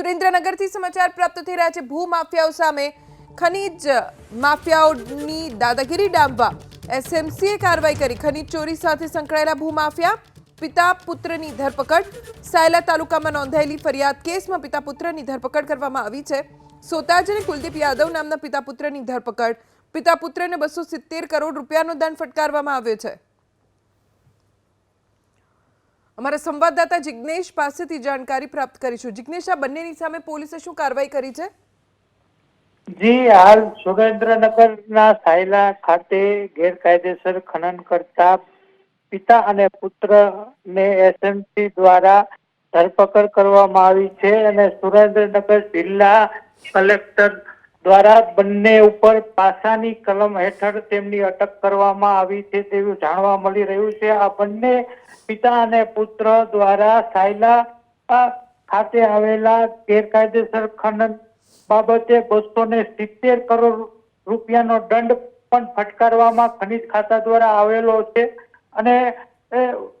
સુરેન્દ્રનગરથી સમાચાર પ્રાપ્ત થઈ રહ્યા છે. ભૂ માફિયાઓ સામે ખનીજ માફિયાઓની દાદાગીરી ડામવા. એસએમસીએ કાર્યવાહી કરી. ખનીજ ચોરી સાથે સંકળાયેલા ભૂમાફિયા પિતા પુત્રની ધરપકડ, સાયલા તાલુકામાં નોંધાયેલી ફરિયાદ કેસમાં પિતા પુત્રની ધરપકડ કરવામાં આવી છે. સોતાજ અને કુલદીપ યાદવ નામના પિતા પુત્રની ધરપકડ. પિતા પુત્રને બસો સિત્તેર કરોડ રૂપિયાનો દંડ ફટકારવામાં આવ્યો છે. અમારા સંવાદદાતા જિજ્ઞેશ પાસેથી જાણકારી પ્રાપ્ત કરીશું. જિજ્ઞેશ આ બંનેની સામે પોલીસે શું કાર્યવાહી કરી છે? જી, હાલ સુરેન્દ્રનગરના સાયલા ખાતે ગેરકાયદેસર ખનન કરતા પિતા અને પુત્રને એસએમસી દ્વારા ધરપકડ કરવામાં આવી છે અને સુરેન્દ્રનગર જિલ્લા કલેક્ટર દ્વારા બંને ઉપર પાસાની કલમ હેઠળ તેમની અટક કરવામાં આવી છે તેવું જાણવા મળી રહ્યું છે. આ બંને પિતા અને પુત્ર દ્વારા સાયલા ખાતે આવેલા ગેરકાયદેસર ખનન બાબતે બસો ને સિત્તેર કરોડ રૂપિયાનો દંડ પણ ફટકારવામાં ખનીજ ખાતા દ્વારા આવેલો છે અને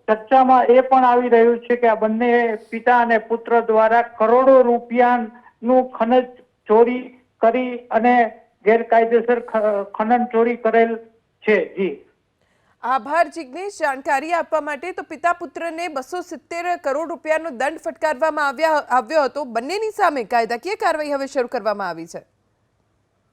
ચર્ચામાં એ પણ આવી રહ્યું છે કે આ બંને પિતા અને પુત્ર દ્વારા કરોડો રૂપિયાનું ખનજ ચોરી કરી અને ગેરકાયદેસર ખનન ચોરી કરેલ છે. જી. આભાર, જિગ્નેશ. જાણકારી આપવા માટે તો પિતા પુત્રને બસો સિત્તેર કરોડ રૂપિયાનો દંડ ફટકારવામાં આવ્યા, આવ્યો હતો. બંનેની સામે કાયદાકીય કાર્યવાહી હવે શરૂ કરવામાં આવી છે.